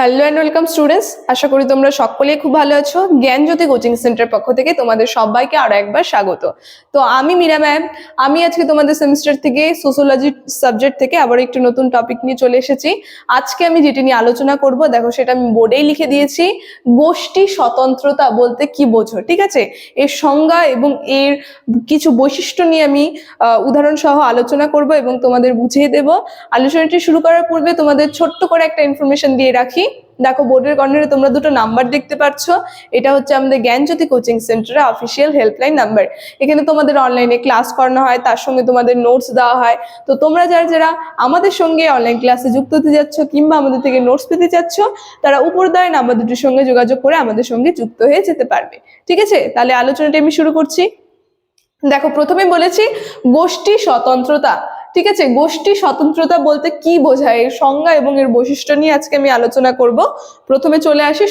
Hello and welcome students আশা করি তোমরা সকলেই খুব ভালো আছো। জ্ঞানজ্যোতি কোচিং সেন্টার পক্ষ থেকে তোমাদের সবাইকে আরও একবার স্বাগত। তো আমি মীরা ম্যাম আমি আজকে তোমাদের সেমিস্টার থেকে সোশ্যোলজি সাবজেক্ট থেকে আবার একটু নতুন টপিক নিয়ে চলে এসেছি। আজকে আমি যেটি নিয়ে আলোচনা করব দেখো সেটা আমি বোর্ডেই লিখে দিয়েছি। গোষ্ঠী স্বতন্ত্রতা বলতে কি বোঝো ঠিক আছে? এর সংজ্ঞা এবং এর কিছু বৈশিষ্ট্য নিয়ে আমি আহ, উদাহরণ সহ আলোচনা করব এবং তোমাদের বুঝিয়ে দেব। আলোচনাটি শুরু করার পূর্বে তোমাদের ছোট্ট করে একটা ইনফরমেশন দিয়ে রাখি। দেখো বোর্ডের কর্নারে তোমরা দুটো নাম্বার দেখতে পাচ্ছ এটা হচ্ছে আমাদের জ্ঞানজ্যোতি কোচিং সেন্টারের অফিসিয়াল হেল্পলাইন নাম্বার এখানে তোমাদের অনলাইনে ক্লাস করানো হয়, তার সঙ্গে তোমাদের নোটস দেওয়া হয়। তো তোমরা যারা যারা আমাদের সঙ্গে অনলাইন ক্লাসে যুক্ত হতে যাচ্ছ কিংবা আমাদের থেকে নোটস পেতে চাচ্ছ, তারা উপর দেয় নাম্বার দুটির সঙ্গে যোগাযোগ করে আমাদের সঙ্গে যুক্ত হয়ে যেতে পারবে। ঠিক আছে? তাহলে আলোচনাটি আমি শুরু করছি। দেখো, প্রথমে বলেছি, গোষ্ঠী স্বতন্ত্রতা। ঠিক আছে, গোষ্ঠী স্বতন্ত্রতা বলতে কি বোঝায়? এর সংজ্ঞা এবং এর বৈশিষ্ট্য নিয়ে আজকে আমি আলোচনা করব। প্রথমে চলে আসি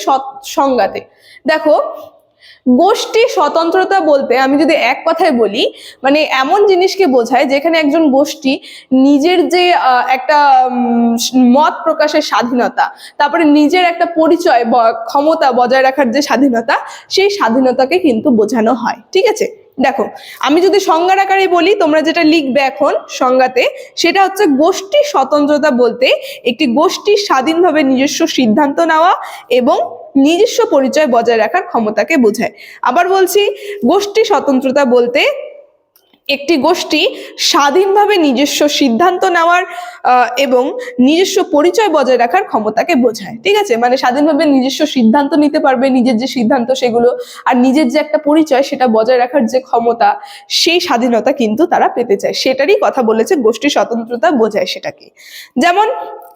সংজ্ঞাতে। দেখো, গোষ্ঠী স্বতন্ত্রতা বলতে আমি যদি এক কথায় বলি মানে এমন জিনিসকে বোঝায় যেখানে একজন গোষ্ঠী নিজের যে একটা মত প্রকাশের স্বাধীনতা, তারপরে নিজের একটা পরিচয় ক্ষমতা বজায় রাখার যে স্বাধীনতা, সেই স্বাধীনতাকে কিন্তু বোঝানো হয়। ঠিক আছে? দেখো, আমি যদি সংজ্ঞার আকারে বলি, তোমরা যেটা লিখবে এখন সংজ্ঞাতে, সেটা হচ্ছে গোষ্ঠী স্বতন্ত্রতা বলতে একটি গোষ্ঠী স্বাধীনভাবে নিজস্ব সিদ্ধান্ত নেওয়া এবং নিজস্ব পরিচয় বজায় রাখার ক্ষমতাকে বোঝায়। আবার বলছি, গোষ্ঠী স্বতন্ত্রতা বলতে একটি গোষ্ঠী স্বাধীনভাবে নিজস্ব সিদ্ধান্ত নেওয়ার এবং নিজস্ব পরিচয় বজায় রাখার ক্ষমতাকে বোঝায়। ঠিক আছে? মানে স্বাধীনভাবে নিজস্ব সিদ্ধান্ত নিতে পারবে, নিজের যে সিদ্ধান্ত সেগুলো আর নিজের যে একটা পরিচয় সেটা বজায় রাখার যে ক্ষমতা, সেই স্বাধীনতা কিন্তু তারা পেতে চায়। সেটারই কথা বলেছে গোষ্ঠী স্বতন্ত্রতা বোঝায় সেটাকে। যেমন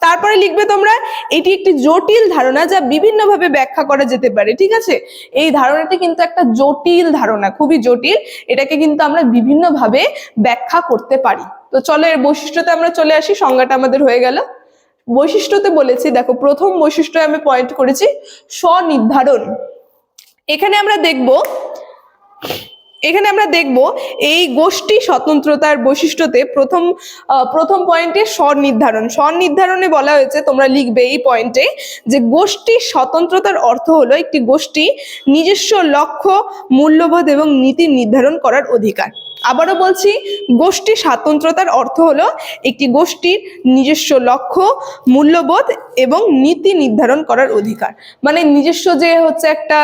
তারপরে লিখবে তোমরা, এটি একটি জটিল ধারণা যা বিভিন্নভাবে ব্যাখ্যা করা যেতে পারে, ঠিক আছে? এই ধারণাটি কিন্তু একটা জটিল ধারণা, খুবই জটিল। এটাকে কিন্তু আমরা বিভিন্নভাবে ব্যাখ্যা করতে পারি। তো চলো, এর বৈশিষ্ট্যতে আমরা চলে আসি, সংজ্ঞাটা আমাদের হয়ে গেল। বৈশিষ্ট্যতে বলেছি, দেখো, প্রথম বৈশিষ্ট্য আমি পয়েন্ট করেছি, স্বনির্ধারণ। এখানে আমরা দেখব এখানে আমরা দেখব এই গোষ্ঠী স্বতন্ত্রতার বৈশিষ্ট্যতে প্রথম প্রথম পয়েন্টে স্বনির্ধারণ স্বনির্ধারণে বলা হয়েছে, তোমরা লিখবে এই পয়েন্টে যে গোষ্ঠী স্বতন্ত্রতার অর্থ হলো একটি গোষ্ঠী নিজস্ব লক্ষ্য, মূল্যবোধ এবং নীতি নির্ধারণ করার অধিকার। আবারও বলছি, গোষ্ঠী স্বাতন্ত্রতার অর্থ হলো একটি গোষ্ঠীর নিজস্ব লক্ষ্য, মূল্যবোধ এবং নীতি নির্ধারণ করার অধিকার। মানে নিজস্ব যে হচ্ছে একটা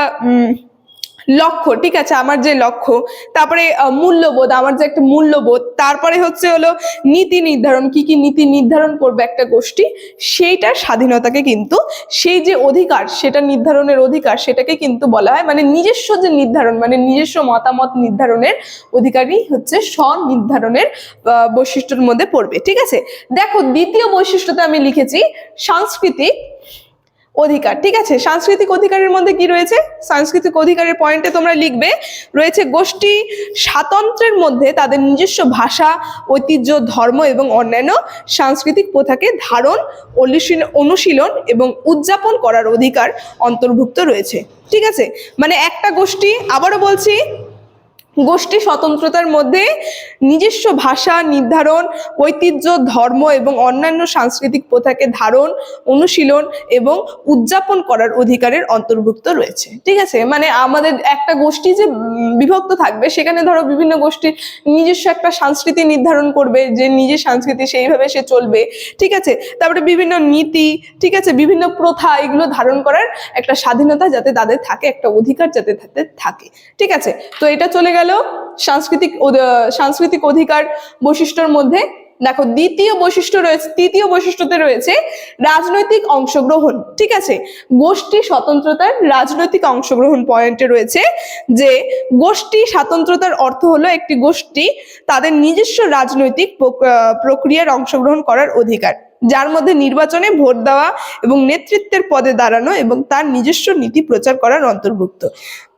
লক্ষ্য, ঠিক আছে, আমার যে লক্ষ্য, তারপরে মূল্যবোধ, আমার যে একটা মূল্যবোধ, তারপরে হচ্ছে হলো নীতি নির্ধারণ, কি কি নীতি নির্ধারণ করবে একটা গোষ্ঠী, সেইটার স্বাধীনতাকে কিন্তু, সেই যে অধিকার, সেটা নির্ধারণের অধিকার, সেটাকে কিন্তু বলা হয় মানে নিজস্ব যে নির্ধারণ মানে নিজস্ব মতামত নির্ধারণের অধিকারই হচ্ছে স্বনির্ধারণের বৈশিষ্ট্যের মধ্যে পড়বে, ঠিক আছে? দেখো, দ্বিতীয় বৈশিষ্ট্যতে আমি লিখেছি, সাংস্কৃতিক অধিকার, ঠিক আছে? সাংস্কৃতিক অধিকারের মধ্যে কি রয়েছে? সাংস্কৃতিক অধিকারের পয়েন্টে তোমরা লিখবে, রয়েছে গোষ্ঠী স্বাতন্ত্র্যের মধ্যে তাদের নিজস্ব ভাষা, ঐতিহ্য, ধর্ম এবং অন্যান্য সাংস্কৃতিক প্রথাকে ধারণ অনুশীল- অনুশীলন এবং উদযাপন করার অধিকার অন্তর্ভুক্ত রয়েছে। ঠিক আছে? মানে একটা গোষ্ঠী, আবারও বলছি গোষ্ঠী স্বতন্ত্রতার মধ্যে নিজস্ব ভাষা, নির্ধারণ, ঐতিহ্য, ধর্ম এবং অন্যান্য সাংস্কৃতিক প্রথাকে ধারণ, অনুশীলন এবং উদযাপন করার অধিকারের অন্তর্ভুক্ত রয়েছে। ঠিক আছে? মানে আমাদের একটা গোষ্ঠী যে বিভক্ত থাকবে, সেখানে ধরো বিভিন্ন গোষ্ঠীর নিজস্ব একটা সংস্কৃতি নির্ধারণ করবে, যে নিজের সংস্কৃতি সেইভাবে সে চলবে। ঠিক আছে? তারপরে বিভিন্ন নীতি, ঠিক আছে? বিভিন্ন প্রথা এগুলো ধারণ করার একটা স্বাধীনতা যাতে তাদের থাকে, একটা অধিকার যাতে তাদের থাকে। ঠিক আছে? তো এটা চলে গেল সাংস্কৃতিক অধ- সাংস্কৃতিক অধিকার বৈশিষ্ট্যর মধ্যে। দেখো, দ্বিতীয় বৈশিষ্ট্য রয়েছে, তৃতীয় বৈশিষ্ট্যতে রয়েছে রাজনৈতিক অংশগ্রহণ, ঠিক আছে? গোষ্ঠী স্বতন্ত্রতার রাজনৈতিক অংশগ্রহণ পয়েন্টে রয়েছে যে, গোষ্ঠী স্বাতন্ত্রতার অর্থ হলো একটি গোষ্ঠী তাদের নিজস্ব রাজনৈতিক প্রক্রিয়ার অংশগ্রহণ করার অধিকার। যার মধ্যে নির্বাচনে ভোট দেওয়া এবং নেতৃত্বের পদে দাঁড়ানো এবং তার নিজস্ব নীতি প্রচার করার অন্তর্ভুক্ত।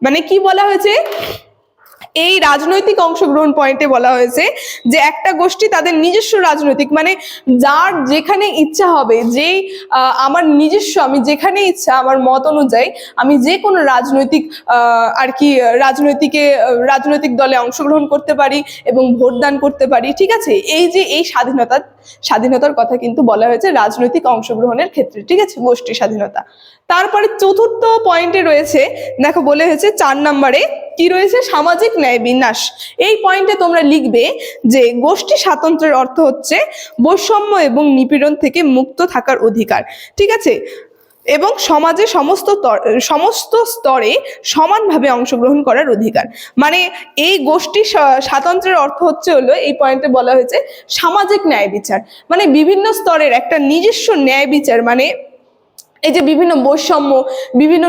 মানে কি বলা হয়েছে? এই রাজনৈতিক অংশগ্রহণ পয়েন্টে বলা হয়েছে যে একটা গোষ্ঠী তাদের নিজস্ব রাজনৈতিক মানে যার যেখানে ইচ্ছা হবে যে আমার নিজস্ব, আমি যেখানে ইচ্ছা, আমার মত অনুযায়ী আমি যে কোনো রাজনৈতিক আর কি, রাজনৈতিকে, রাজনৈতিক দলে অংশগ্রহণ করতে পারি এবং ভোটদান করতে পারি, ঠিক আছে? এই যে, এই স্বাধীনতা, স্বাধীনতার কথা কিন্তু বলা হয়েছে রাজনৈতিক অংশগ্রহণের ক্ষেত্রে, ঠিক আছে? গোষ্ঠী স্বাধীনতা। তারপরে চতুর্থ পয়েন্টে রয়েছে, দেখো বলে হয়েছে চার নম্বরে, কি রয়েছে? সামাজিক ন্যায় বিন্যাস। এই পয়েন্টে তোমরা লিখবে যে গোষ্ঠী স্বাতন্ত্র্যের অর্থ হচ্ছে বৈষম্য এবং নিপীড়ন থেকে মুক্ত থাকার অধিকার। ঠিক আছে? এবং সমাজে সমস্ত সমস্ত স্তরে সমানভাবে অংশগ্রহণ করার অধিকার। মানে এই গোষ্ঠী স্বা- স্বাতন্ত্র্যের অর্থ হচ্ছে হলো, এই পয়েন্টে বলা হয়েছে সামাজিক ন্যায় বিচার। মানে বিভিন্ন স্তরের একটা নিজস্ব ন্যায় বিচার মানে এই যে বিভিন্ন বৈষম্য, বিভিন্ন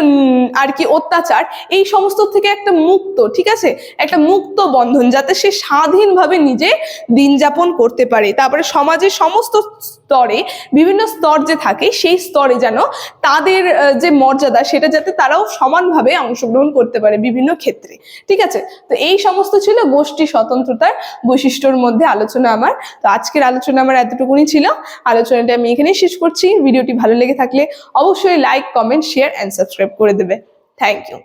আর কি অত্যাচার, এই সমস্ত থেকে একটা মুক্ত, ঠিক আছে? একটা মুক্ত বন্ধন যাতে সে স্বাধীনভাবে নিজে দিন যাপন করতে পারে। তারপরে সমাজের সমস্ত স্তরে, বিভিন্ন স্তর যে থাকে, সেই স্তরে যেন তাদের যে মর্যাদা, সেটা যাতে তারাও সমানভাবে অংশগ্রহণ করতে পারে বিভিন্ন ক্ষেত্রে, ঠিক আছে? তো এই সমস্ত ছিল গোষ্ঠী স্বতন্ত্রতার বৈশিষ্ট্যর মধ্যে আলোচনা আমার। তো আজকের আলোচনা আমার এতটুকুনি ছিল। আলোচনাটা আমি এখানেই শেষ করছি। ভিডিওটি ভালো লেগে থাকলে অবশ্যই like comment share and subscribe করে দেবে। Thank you